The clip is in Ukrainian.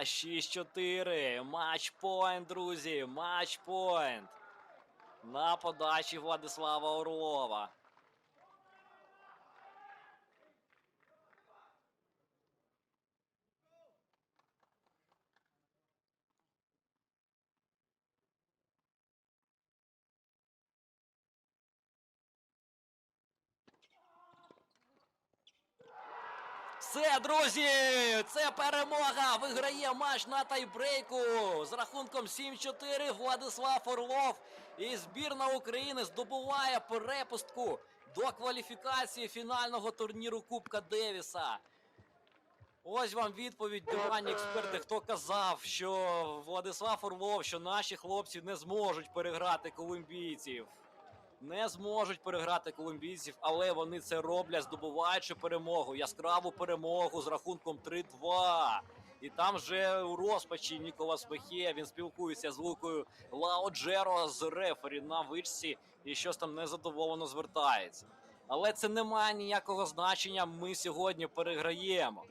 6-4. матчпоінт, друзі. матчпоінт. На подачі Владислава Орлова. Все, друзі! Це перемога! Виграє матч на тайбрейку з рахунком 7-4 Владислав Орлов. І збірна України здобуває перепустку до кваліфікації фінального турніру Кубка Девіса. Ось вам відповідь, диванні експерти, хто казав, що Владислав Орлов, що наші хлопці не зможуть переграти колумбійців. Не зможуть переграти колумбійців, але вони це роблять, здобуваючи перемогу, яскраву перемогу з рахунком 3-2. І там вже у розпачі Ніколас Мехія, він спілкується з Лукою Лаоджеро з рефері на вичці і щось там незадоволено звертається. Але це не має ніякого значення. Ми сьогодні переграємо.